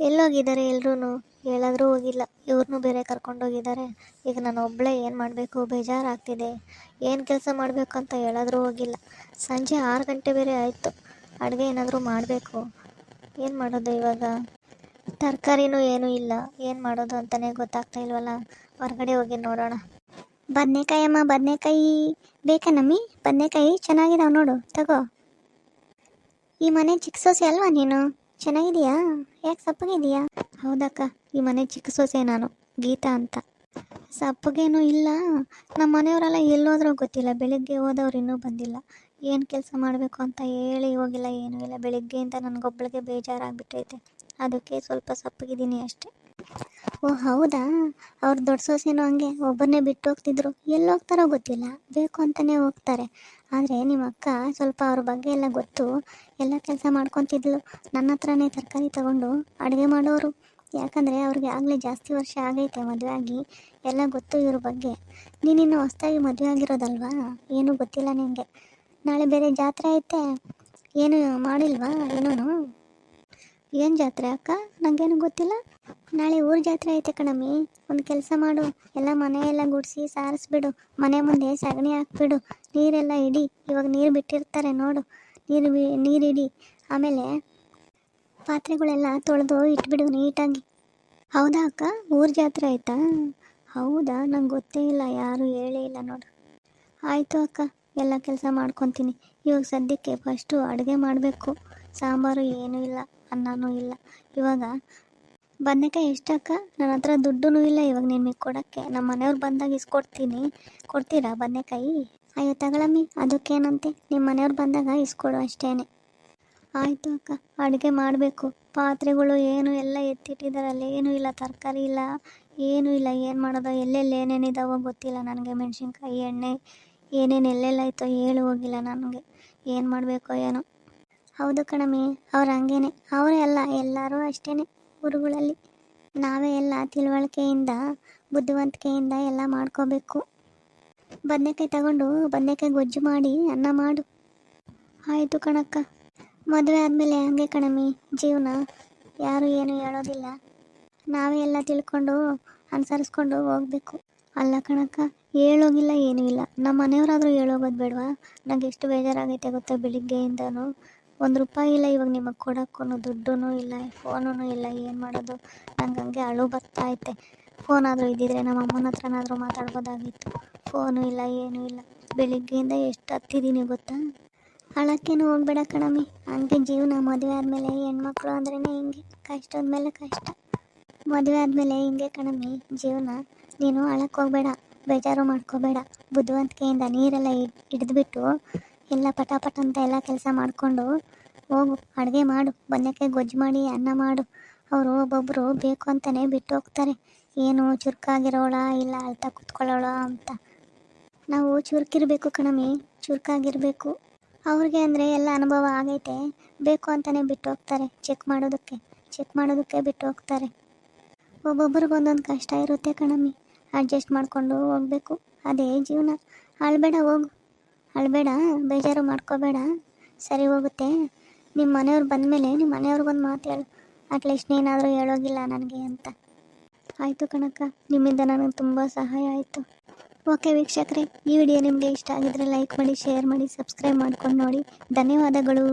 ಎಲ್ಲೋಗಿದ್ದಾರೆ ಎಲ್ಲರೂ ಹೇಳಾದರೂ ಹೋಗಿಲ್ಲ. ಇವ್ರನ್ನೂ ಬೇರೆ ಕರ್ಕೊಂಡೋಗಿದ್ದಾರೆ ಈಗ ನಾನು ಒಬ್ಬಳೇ ಏನು ಮಾಡಬೇಕು? ಬೇಜಾರಾಗ್ತಿದೆ. ಏನು ಕೆಲಸ ಮಾಡಬೇಕು ಅಂತ ಹೇಳಾದರೂ ಹೋಗಿಲ್ಲ. ಸಂಜೆ ಆರು ಗಂಟೆ ಬೇರೆ ಆಯಿತು. ಅಡುಗೆ ಏನಾದರೂ ಮಾಡಬೇಕು? ಏನು ಮಾಡೋದು ಇವಾಗ? ತರಕಾರಿನೂ ಏನೂ ಇಲ್ಲ. ಏನು ಮಾಡೋದು ಅಂತಲೇ ಗೊತ್ತಾಗ್ತಾ ಇಲ್ವಲ್ಲ? ಹೊರಗಡೆ ಹೋಗಿ ನೋಡೋಣ. ಬದನೆಕಾಯಿ ಅಮ್ಮ, ಬದನೆಕಾಯಿ ಬೇಕಾ ನಮ್ಮಿ? ಬದನೆಕಾಯಿ ಚೆನ್ನಾಗಿದಾವೆ ನೋಡು. ತಗೋ. ಈ ಮನೆ ಚಿಕ್ಕ ಸೊಸೆ ಅಲ್ವಾ ನೀನು? ಚೆನ್ನಾಗಿದೆಯಾ? ಯಾಕೆ ಸಪ್ಪಗಿದೆಯಾ ಹೌದಕ್ಕ, ಈ ಮನೆ ಚಿಕ್ಕ ಸೊಸೆ ನಾನು, ಗೀತಾ ಅಂತ. ಸಪ್ಪಗೇನೂ ಇಲ್ಲ. ನಮ್ಮ ಮನೆಯವರೆಲ್ಲ ಎಲ್ಲೋದ್ರೂ ಗೊತ್ತಿಲ್ಲ, ಬೆಳಿಗ್ಗೆ ಹೋದವ್ರು ಇನ್ನೂ ಬಂದಿಲ್ಲ. ಏನು ಕೆಲಸ ಮಾಡಬೇಕು ಅಂತ ಹೇಳಿ ಹೋಗಿಲ್ಲ, ಏನೂ ಇಲ್ಲ. ಬೆಳಿಗ್ಗೆಯಿಂದ ನನಗೊಬ್ಬಳಿಗೆ ಬೇಜಾರಾಗಿಬಿಟ್ಟೈತೆ. ಅದಕ್ಕೆ ಸ್ವಲ್ಪ ಸಪ್ಪಗಿದ್ದೀನಿ ಅಷ್ಟೇ. ಓ, ಹೌದಾ? ಅವ್ರ ದೊಡ್ಡ ಸೊಸೆನೂ ಹಂಗೆ ಒಬ್ಬರನ್ನೇ ಬಿಟ್ಟು ಹೋಗ್ತಿದ್ರು. ಎಲ್ಲಿ ಹೋಗ್ತಾರೋ ಗೊತ್ತಿಲ್ಲ. ಬೇಕು ಅಂತಲೇ ಹೋಗ್ತಾರೆ. ಆದರೆ ನಿಮ್ಮ ಅಕ್ಕ ಸ್ವಲ್ಪ ಅವ್ರ ಬಗ್ಗೆ ಎಲ್ಲ ಗೊತ್ತು. ಎಲ್ಲ ಕೆಲಸ ಮಾಡ್ಕೊತಿದ್ಲು. ನನ್ನ ಹತ್ರನೇ ತರಕಾರಿ ತಗೊಂಡು ಅಡುಗೆ ಮಾಡೋರು. ಯಾಕಂದರೆ ಅವ್ರಿಗೆ ಆಗಲೇ ಜಾಸ್ತಿ ವರ್ಷ ಆಗೈತೆ ಮದುವೆ ಆಗಿ. ಎಲ್ಲ ಗೊತ್ತು ಇವ್ರ ಬಗ್ಗೆ. ನೀನಿನ್ನು ಹೊಸ್ದಾಗಿ ಮದುವೆ ಆಗಿರೋದಲ್ವಾ? ಏನೂ ಗೊತ್ತಿಲ್ಲ ನಿನಗೆ ನಾಳೆ ಬೇರೆ ಜಾತ್ರೆ ಐತೆ. ಏನು ಮಾಡಿಲ್ವಾ? ಏನೂ ಏನು ಜಾತ್ರೆ ಅಕ್ಕ? ನನಗೇನು ಗೊತ್ತಿಲ್ಲ. ನಾಳೆ ಊರ ಜಾತ್ರೆ ಐತೆ ಕಣಮ್ಮಿ ಒಂದು ಕೆಲಸ ಮಾಡು. ಎಲ್ಲ ಮನೆ ಎಲ್ಲ ಗುಡಿಸಿ ಸಾರಿಸ್ಬಿಡು. ಮನೆ ಮುಂದೆ ಸಗಣಿ ಹಾಕ್ಬಿಡು. ನೀರೆಲ್ಲ ಇಡಿ. ಇವಾಗ ನೀರು ಬಿಟ್ಟಿರ್ತಾರೆ ನೋಡು. ನೀರು ಬಿ, ನೀರು ಇಡಿ. ಆಮೇಲೆ ಪಾತ್ರೆಗಳೆಲ್ಲ ತೊಳೆದು ಇಟ್ಬಿಡು ನೀಟಾಗಿ. ಹೌದಾ ಅಕ್ಕ? ಊರ ಜಾತ್ರೆ ಆಯ್ತಾ? ಹೌದಾ? ನಂಗೆ ಗೊತ್ತೇ ಇಲ್ಲ. ಯಾರು ಹೇಳೇ ಇಲ್ಲ ನೋಡು. ಆಯಿತು ಅಕ್ಕ. ಎಲ್ಲ ಕೆಲಸ ಮಾಡ್ಕೊತೀನಿ. ಇವಾಗ ಸದ್ಯಕ್ಕೆ ಫಸ್ಟು ಅಡುಗೆ ಮಾಡಬೇಕು. ಸಾಂಬಾರು ಏನೂ ಇಲ್ಲ. ಅನ್ನನೂ ಇಲ್ಲ. ಇವಾಗ ಬದನೆಕಾಯಿ ಎಷ್ಟಕ್ಕ? ನನ್ನ ಹತ್ರ ದುಡ್ಡೂ ಇಲ್ಲ. ಇವಾಗ ನಿಮಗೆ ಕೊಡೋಕ್ಕೆ. ನಮ್ಮ ಮನೆಯವ್ರು ಬಂದಾಗ ಇಸ್ಕೊಡ್ತೀನಿ ಕೊಡ್ತೀರಾ ಬದನೆಕಾಯಿ? ಅಯ್ಯೋ, ತಗೊಳಮ್ಮಿ, ಅದಕ್ಕೇನಂತೆ? ನಿಮ್ಮ ಮನೆಯವ್ರು ಬಂದಾಗ ಇಸ್ಕೊಡು ಅಷ್ಟೇನೆ. ಆಯಿತು ಅಕ್ಕ, ಅಡುಗೆ ಮಾಡಬೇಕು. ಪಾತ್ರೆಗಳು ಏನು ಎಲ್ಲ ಎತ್ತಿಟ್ಟಿದ್ದಾರಲ್ಲ ಏನೂ ಇಲ್ಲ, ತರಕಾರಿ ಇಲ್ಲ, ಏನೂ ಇಲ್ಲ. ಏನು ಮಾಡೋದೋ? ಎಲ್ಲೆಲ್ಲಿ ಏನೇನಿದಾವೋ ಗೊತ್ತಿಲ್ಲ ನನಗೆ ಮೆಣಸಿನ್ಕಾಯಿ, ಎಣ್ಣೆ. ಏನೇನು ಎಲ್ಲೆಲ್ಲ ಆಯಿತೋ ಹೇಳಿ ಹೋಗಿಲ್ಲ ನನಗೆ. ಏನು ಮಾಡಬೇಕೋ ಏನೋ. ಹೌದು ಕಣಮ್ಮಿ, ಅವ್ರು ಹಂಗೇನೆ. ಅವರೇ ಅಲ್ಲ, ಎಲ್ಲರೂ ಅಷ್ಟೇ ಊರುಗಳಲ್ಲಿ ನಾವೇ ಎಲ್ಲ ತಿಳುವಳಿಕೆಯಿಂದ, ಬುದ್ಧಿವಂತಿಕೆಯಿಂದ ಎಲ್ಲ ಮಾಡ್ಕೋಬೇಕು. ಬದನೆಕಾಯಿ ತಗೊಂಡು ಬದನೆಕಾಯಿ ಗೊಜ್ಜು ಮಾಡಿ ಅನ್ನ ಮಾಡು. ಆಯಿತು ಕಣಕ್ಕ. ಮದುವೆ ಆದಮೇಲೆ ಹಂಗೆ ಕಣಮ್ಮಿ, ಜೀವನ ಯಾರು ಏನು ಹೇಳೋದಿಲ್ಲ. ನಾವೇ ಎಲ್ಲ ತಿಳ್ಕೊಂಡು ಅನುಸರಿಸ್ಕೊಂಡು ಹೋಗ್ಬೇಕು. ಅಲ್ಲ ಕಣಕ್ಕ, ಹೇಳೋಗಿಲ್ಲ, ಏನೂ ಇಲ್ಲ. ನಮ್ಮ ಮನೆಯವರಾದರೂ ಹೇಳೋಗೋದು ಬೇಡವಾ ನನಗೆ ಎಷ್ಟು ಬೇಜಾರಾಗೈತೆ ಗೊತ್ತಾ ಬೆಳಿಗ್ಗೆಯಿಂದನೂ? ಒಂದು ರೂಪಾಯಿ ಇಲ್ಲ, ಇವಾಗ ನಿಮಗೆ ಕೊಡೋಕ್ಕೂ ದುಡ್ಡೂ ಇಲ್ಲ ಫೋನೂ ಇಲ್ಲ, ಏನು ಮಾಡೋದು? ನಂಗೆ ಹಂಗೆ ಅಳು ಬರ್ತಾ ಐತೆ. ಫೋನ್ ಆದರೂ ಇದ್ದಿದ್ರೆ ನಮ್ಮ ಅಮ್ಮನ ಹತ್ರನಾದರೂ ಮಾತಾಡ್ಬೋದಾಗಿತ್ತು. ಫೋನು ಇಲ್ಲ, ಏನೂ ಇಲ್ಲ. ಬೆಳಿಗ್ಗೆಯಿಂದ ಎಷ್ಟು ಹತ್ತಿದ್ದೀನಿ ಗೊತ್ತಾ? ಅಳಕ್ಕೇನು ಹೋಗ್ಬೇಡ ಕಣಮ್ಮಿ. ಹಂಗೆ ಜೀವನ ಮದುವೆ ಆದಮೇಲೆ ಹೆಣ್ಮಕ್ಳು ಅಂದ್ರೇ ಹಿಂಗೆ. ಕಷ್ಟದ ಮೇಲೆ ಕಷ್ಟ. ಮದುವೆ ಆದಮೇಲೆ ಹಿಂಗೆ ಕಣಮ್ಮಿ. ಜೀವನ ನೀನು ಅಳಕ್ಕೆ ಹೋಗ್ಬೇಡ, ಬೇಜಾರು ಮಾಡ್ಕೋಬೇಡ. ಬುದ್ಧಿವಂತಿಕೆಯಿಂದ ನೀರೆಲ್ಲ ಹಿಡಿದ್ಬಿಟ್ಟು ಎಲ್ಲ ಪಟ ಪಟ ಅಂತ ಎಲ್ಲ ಕೆಲಸ ಮಾಡಿಕೊಂಡು ಹೋಗು, ಅಡುಗೆ ಮಾಡು ಬನ್ನಕ್ಕೆ ಗೊಜ್ಜು ಮಾಡಿ, ಅನ್ನ ಮಾಡು. ಅವರು ಒಬ್ಬೊಬ್ಬರು ಬೇಕು ಅಂತಲೇ ಬಿಟ್ಟು ಹೋಗ್ತಾರೆ. ಏನು ಚುರುಕಾಗಿರೋಳ ಇಲ್ಲ ಅಳ್ತಾ ಕೂತ್ಕೊಳ್ಳೋಳ ಅಂತ. ನಾವು ಚುರುಕಿರಬೇಕು ಕಣಮ್ಮಿ, ಚುರುಕಾಗಿರಬೇಕು. ಅವ್ರಿಗೆ ಅಂದರೆ ಎಲ್ಲ ಅನುಭವ ಆಗೈತೆ. ಬೇಕು ಅಂತಲೇ ಬಿಟ್ಟು ಹೋಗ್ತಾರೆ ಚೆಕ್ ಮಾಡೋದಕ್ಕೆ ಚೆಕ್ ಮಾಡೋದಕ್ಕೆ ಬಿಟ್ಟು ಹೋಗ್ತಾರೆ. ಒಬ್ಬೊಬ್ರಿಗೆ ಒಂದೊಂದು ಕಷ್ಟ ಇರುತ್ತೆ ಕಣಮ್ಮಿ. ಅಡ್ಜಸ್ಟ್ ಮಾಡಿಕೊಂಡು ಹೋಗಬೇಕು. ಅದೇ ಜೀವನ. ಅಳ್ಬೇಡ, ಹೋಗು. ಅಳ್ಬೇಡ ಬೇಜಾರು ಮಾಡ್ಕೋಬೇಡ. ಸರಿ ಹೋಗುತ್ತೆ. ನಿಮ್ಮ ಮನೆಯವ್ರು ಬಂದಮೇಲೆ ನಿಮ್ಮ ಮನೆಯವ್ರಿಗೊಂದು ಮಾತು ಹೇಳು. ಅಟ್ಲೀಸ್ಟ್ ನೀನಾದರೂ ಹೇಳೋಗಿಲ್ಲ ನನಗೆ ಅಂತ. ಆಯಿತು ಕಣಕ್ಕ, ನಿಮ್ಮಿಂದ ನನಗೆ ತುಂಬ ಸಹಾಯ ಆಯಿತು. ಓಕೆ ವೀಕ್ಷಕರೇ, ಈ ವಿಡಿಯೋ ನಿಮಗೆ ಇಷ್ಟ ಆಗಿದ್ರೆ ಲೈಕ್ ಮಾಡಿ, ಶೇರ್ ಮಾಡಿ, ಸಬ್ಸ್ಕ್ರೈಬ್ ಮಾಡ್ಕೊಂಡು ನೋಡಿ. ಧನ್ಯವಾದಗಳು.